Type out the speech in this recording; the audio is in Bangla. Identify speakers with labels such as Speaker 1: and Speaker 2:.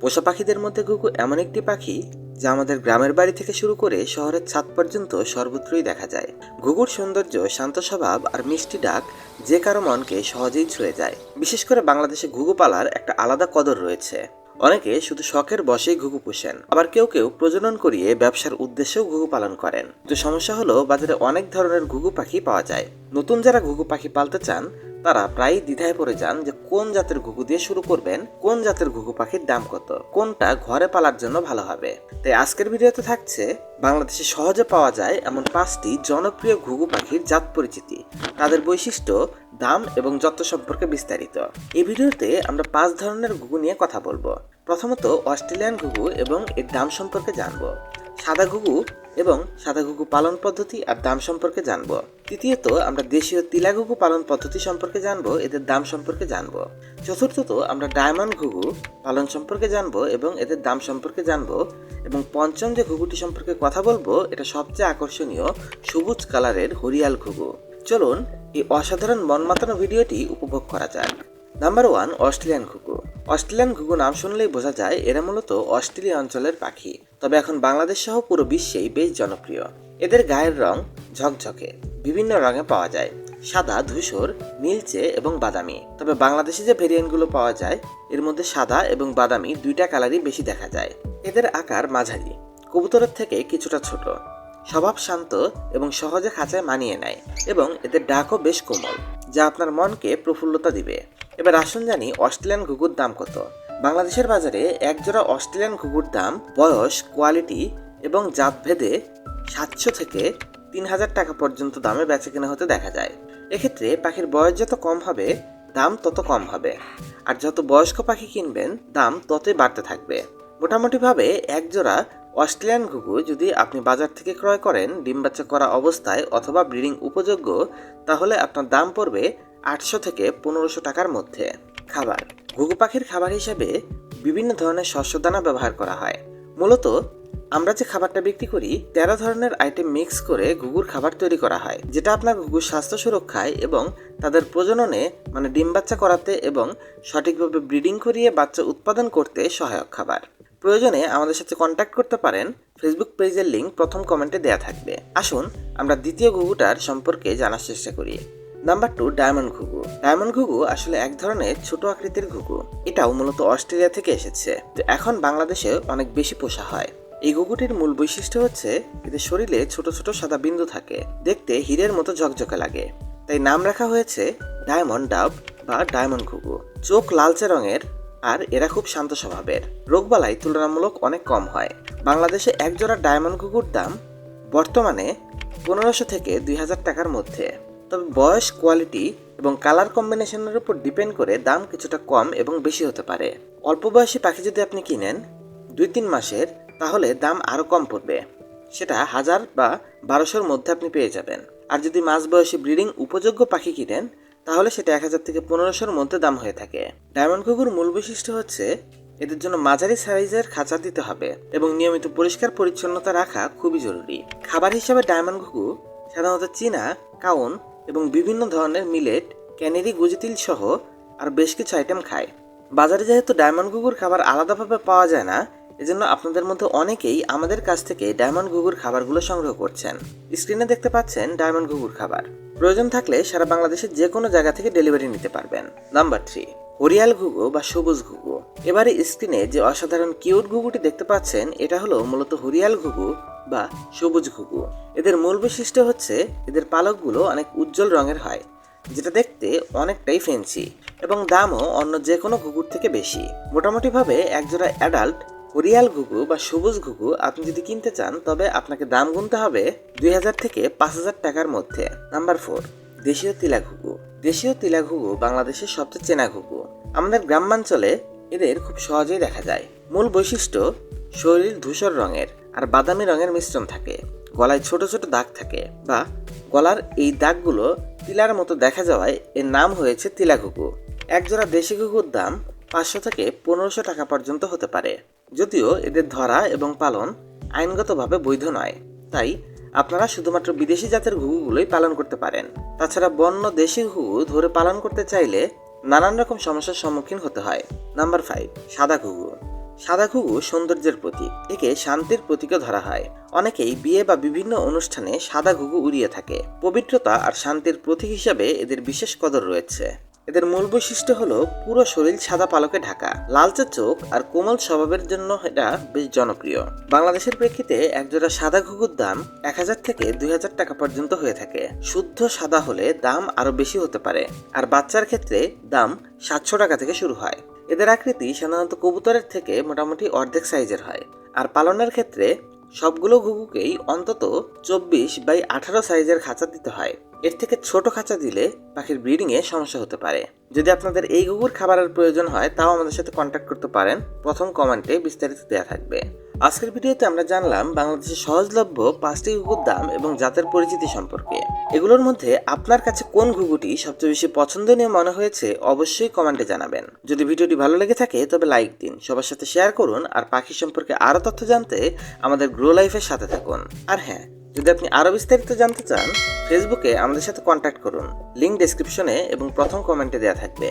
Speaker 1: পোষা পাখিদের মধ্যে ঘুঘু এমন একটি পাখি যা আমাদের গ্রামের বাড়ি থেকে শুরু করে শহরের ছাদ পর্যন্ত সর্বত্রই দেখা যায়। ঘুঘুর সৌন্দর্য, শান্ত স্বভাব আর মিষ্টি ডাক যে কারও মনকে সহজেই ছুঁয়ে যায়। বিশেষ করে বাংলাদেশে ঘুঘু পালার একটা আলাদা কদর রয়েছে। অনেকে শুধু শখের বসেই ঘুঘু পুষেন, আবার কেউ কেউ প্রজনন করিয়ে ব্যবসার উদ্দেশ্যেও ঘুঘু পালন করেন। তো সমস্যা হলো বাজারে অনেক ধরনের ঘুঘু পাখি পাওয়া যায়। নতুন যারা ঘুঘু পাখি পালতে চান তারা প্রায়ই দ্বিধায় পড়ে যান যে কোন জাতের ঘুঘু দিয়ে শুরু করবেন, কোন জাতের ঘুঘু পাখির দাম কত, কোনটা ঘরে পালার জন্য ভালো হবে। তাই আজকের ভিডিওতে থাকছে, বাংলাদেশে সহজে পাওয়া যায় এমন পাঁচটি জনপ্রিয় ঘুঘু পাখির জাত পরিচিতি। তাদের বৈশিষ্ট্য, দাম এবং যত্ন সম্পর্কে বিস্তারিত। এই ভিডিওতে আমরা পাঁচ ধরনের ঘুঘু নিয়ে কথা বলব। প্রথমত অস্ট্রেলিয়ান ঘুঘু এবং এর দাম সম্পর্কে জানব। সাদা ঘুঘু এবং সাদা ঘুঘু পালন পদ্ধতি আর দাম সম্পর্কে জানব। তৃতীয়ত, আমরা দেশীয় তিলা ঘুঘু পালন পদ্ধতি সম্পর্কে জানব, এদের দাম সম্পর্কে জানব। চতুর্থত, আমরা ডায়মন্ড ঘুঘু পালন সম্পর্কে জানব এবং এদের দাম সম্পর্কে জানব এবং পঞ্চম যে ঘুঘুটি সম্পর্কে কথা বলব, এটা সবচেয়ে আকর্ষণীয়, সবুজ কালারের হরিয়াল ঘুঘু। চলুন এই অসাধারণ মনমাতানো ভিডিওটি উপভোগ করা যাক। নাম্বার ওয়ান, অস্ট্রেলিয়ান ঘুঘু। অস্ট্রেলিয়ান ঘুঘু নাম শুনলেই বোঝা যায় এরা মূলত অস্ট্রেলিয়া অঞ্চলের পাখি। তবে এখন বাংলাদেশ সহ পুরো বিশ্বেই বেশ জনপ্রিয়। এদের গায়ের রং ঝকঝকে, বিভিন্ন রঙে পাওয়া যায়। সাদা, ধূসর, নীলচে এবং বাদামি। তবে বাংলাদেশে যে ভেরিয়েন্টগুলো পাওয়া যায়, এর মধ্যে সাদা এবং বাদামি দুইটা কালারই বেশি দেখা যায়। এদের আকার মাঝারি, কবুতরের থেকে কিছুটা ছোট। স্বভাব শান্ত এবং সহজে খাঁচায় মানিয়ে নেয় এবং এদের ডাকও বেশ কোমল, যা আপনার মনকে প্রফুল্লতা দিবে। এবার আসুন জানি অস্ট্রেলিয়ান ঘুঘুর দাম কত? বাংলাদেশের বাজারে একজোড়া অস্ট্রেলিয়ান ঘুঘুর দাম বয়স, কোয়ালিটি এবং জাত ভেদে সাতশো থেকে তিন হাজার টাকা পর্যন্ত দামে বেচা কেনা হতে দেখা যায়। এক্ষেত্রে পাখির বয়স যত কম হবে, দাম তত কম হবে। আর যত বয়স্ক পাখি কিনবেন, দাম ততই বাড়তে থাকবে। মোটামুটিভাবে একজোড়া অস্ট্রেলিয়ান ঘুঘু যদি আপনি বাজার থেকে ক্রয় করেন, ডিম বাচ্চা করা অবস্থায় অথবা ব্রিডিং উপযোগ্য, তাহলে আপনার দাম পড়বে আটশো থেকে পনেরোশো টাকার মধ্যে। খাবার। ঘুঘু পাখির খাবার হিসেবে বিভিন্ন ধরনের শস্য দানা ব্যবহার করা হয়। মূলত, আমরা যে খাবারটা বিক্রি করি, তেরো ধরনের আইটেম মিক্স করে ঘুঘুর খাবার তৈরি করা হয়, যেটা আপনার ঘুঘুর স্বাস্থ্য সুরক্ষায় এবং তাদের প্রজননে মানে ডিম বাচ্চা করাতে এবং সঠিকভাবে ব্রিডিং করিয়ে বাচ্চা উৎপাদন করতে সহায়ক খাবার। প্রয়োজনে আমাদের সাথে কন্ট্যাক্ট করতে পারেন ফেসবুক পেজের লিঙ্ক প্রথম কমেন্টে দেওয়া থাকবে। আসুন, আমরা দ্বিতীয় ঘুঘুটার সম্পর্কে জানার চেষ্টা করি। নাম্বার টু ডায়মন্ড ঘুঘু ডায়মন্ড ঘুঘু আসলে এক ধরনের ছোট আকৃতির ঘুঘু। এটাও মূলত অস্ট্রেলিয়া থেকে এসেছে। তো এখন বাংলাদেশে অনেক বেশি পোষা হয়। এই ঘুঘুটির মূল বৈশিষ্ট্য হচ্ছে এদের শরীরে ছোট ছোট সাদা বিন্দু থাকে। দেখতে হীরের মতো ঝকঝকে লাগে। তাই নাম রাখা হয়েছে ডায়মন্ড ডাব বা ডায়মন্ড ঘুঘু চোখ লালচে রঙের আর এরা খুব শান্ত স্বভাবের। রোগবালাই তুলনামূলক অনেক কম হয়। বাংলাদেশে এক জোড়া ডায়মন্ড ঘুঘুর দাম বর্তমানে পনেরোশো থেকে দুই হাজার টাকার মধ্যে। তবে বয়স কোয়ালিটি এবং কালার কম্বিনেশনের উপর ডিপেন্ড করে দাম কিছুটা কম এবং বেশি হতে পারে। অল্প বয়সী পাখি যদি আপনি কিনেন দুই তিন মাসের, তাহলে দাম আরও কম পড়বে। সেটা হাজার বা বারোশোর মধ্যে আপনি পেয়ে যাবেন। আর যদি মাঝ বয়সী ব্রিডিং উপযোগ্য পাখি কিনেন, তাহলে সেটা এক হাজার থেকে পনেরোশোর মধ্যে দাম হয়ে থাকে। ডায়মন্ড ঘুঘুর মূল বৈশিষ্ট্য হচ্ছে এদের জন্য মাঝারি সাইজের খাঁচা দিতে হবে এবং নিয়মিত পরিষ্কার পরিচ্ছন্নতা রাখা খুবই জরুরি। খাবার হিসাবে ডায়মন্ড ঘুঘু সাধারণত চীনা, কাউন এবং বিভিন্ন ধরনের মিলেট, ক্যানেরি, গুজিতিল সহ আর বেশ কিছু আইটেম খায়। বাজারে যেহেতু ডায়মন্ড ঘুঘুর খাবার আলাদাভাবে পাওয়া যায় না, এজন্য আপনাদের মধ্যে অনেকেই আমাদের কাছ থেকে ডায়মন্ড ঘুঘুর খাবারগুলো সংগ্রহ করছেন। স্ক্রিনে দেখতে পাচ্ছেন ডায়মন্ড ঘুঘুর খাবার। প্রয়োজন থাকলে সারা বাংলাদেশের যে কোনো জায়গা থেকে ডেলিভারি নিতে পারবেন। নাম্বার থ্রি, হরিয়াল ঘুঘু বা সবুজ ঘুঘু। এবারে স্ক্রিনে যে অসাধারণ কিউট ঘুঘুটি দেখতে পাচ্ছেন, এটা হলো মূলত হরিয়াল ঘুঘু বা সবুজ ঘুঘু। এদের মূল বৈশিষ্ট্য হচ্ছে এদের পালকগুলো অনেক উজ্জ্বল রঙের হয়, যেটা দেখতে অনেকটাই ফেন্সি এবং দামও অন্য যে কোনো ঘুঘুর থেকে বেশি। মোটামুটিভাবে একজোড়া অ্যাডাল্ট হরিয়াল ঘুঘু বা সবুজ ঘুঘু আপনি যদি কিনতে চান, তবে আপনাকে দাম গুনতে হবে দুই হাজার থেকে পাঁচ হাজার টাকার মধ্যে। নাম্বার ফোর, দেশীয় তিলা ঘুঘু। দেশীয় তিলা ঘুঘু বাংলাদেশের সবচেয়ে চেনা ঘুঘু। আমাদের গ্রামাঞ্চলে এদের খুব সহজেই দেখা যায়। মূল বৈশিষ্ট্য, শরীর ধূসর রঙের। আর বাদামি রঙের মিশ্রণ থাকে, গলায় ছোট ছোট দাগ থাকে বা গলার এই দাগগুলো তিলার মতো দেখা যাওয়ায় এর নাম হয়েছে তিলা ঘুঘু। একজোড়া দেশি ঘুঘুর দাম পাঁচশো থেকে পনেরোশো টাকা পর্যন্ত হতে পারে। যদিও এদের ধরা এবং পালন আইনগতভাবে বৈধ নয়, তাই আপনারা শুধুমাত্র বিদেশি জাতের ঘুঘুগুলোই পালন করতে পারেন। তাছাড়া বন্য দেশি ঘুঘু ধরে পালন করতে চাইলে নানান রকম সমস্যার সম্মুখীন হতে হয়। নাম্বার ফাইভ সাদা ঘুঘু। সাদা ঘুঘু সৌন্দর্যের প্রতীক। একে শান্তির প্রতীকও ধরা হয়। অনেকেই বিয়ে বা বিভিন্ন অনুষ্ঠানে সাদা ঘুঘু উড়িয়ে থাকে। পবিত্রতা আর শান্তির প্রতীক হিসাবে এদের বিশেষ কদর রয়েছে। এদের মূল বৈশিষ্ট্য হলো পুরো শরীর সাদা পালকে ঢাকা। লালচে চোখ আর কোমল স্বভাবের জন্য এটা বেশ জনপ্রিয়। বাংলাদেশের প্রেক্ষিতে একজোড়া সাদা ঘুঘুর দাম এক হাজার থেকে দুই হাজার টাকা পর্যন্ত হয়ে থাকে। শুদ্ধ সাদা হলে দাম আরও বেশি হতে পারে। আর বাচ্চার ক্ষেত্রে দাম সাতশো টাকা থেকে শুরু হয়। এদের আকৃতি সাধারণত কবুতরের থেকে মোটামুটি অর্ধেক সাইজের হয়। আর পালনের ক্ষেত্রে সবগুলো ঘুঘুকেই অন্তত চব্বিশ বাই আঠারো সাইজের খাঁচা দিতে হয়। এর থেকে ছোট খাঁচা দিলে পাখির ব্রিডিংয়ে সমস্যা হতে পারে। যদি আপনাদের এই ঘুঘুর খাবারের প্রয়োজন হয়, তাও আমাদের সাথে কন্ট্যাক্ট করতে পারেন। প্রথম কমেন্টে বিস্তারিত দেওয়া থাকবে। আজকের ভিডিওতে আমরা জানলাম বাংলাদেশের সহজলভ্য পাঁচটি ঘুঘুর দাম এবং জাতের পরিচিতি সম্পর্কে। এগুলোর মধ্যে আপনার কাছে কোন ঘুঘুটি সবচেয়ে বেশি পছন্দনীয় মনে হয়েছে অবশ্যই কমেন্টে জানাবেন। যদি ভিডিওটি ভালো লেগে থাকে, তবে লাইক দিন, সবার সাথে শেয়ার করুন আর পাখি সম্পর্কে আরও তথ্য জানতে আমাদের গ্রো লাইফের সাথে থাকুন। আর হ্যাঁ যদি আপনি আরও বিস্তারিত জানতে চান ফেসবুকে আমাদের সাথে কন্ট্যাক্ট করুন। লিঙ্ক ডেসক্রিপশনে এবং প্রথম কমেন্টে দেওয়া থাকবে।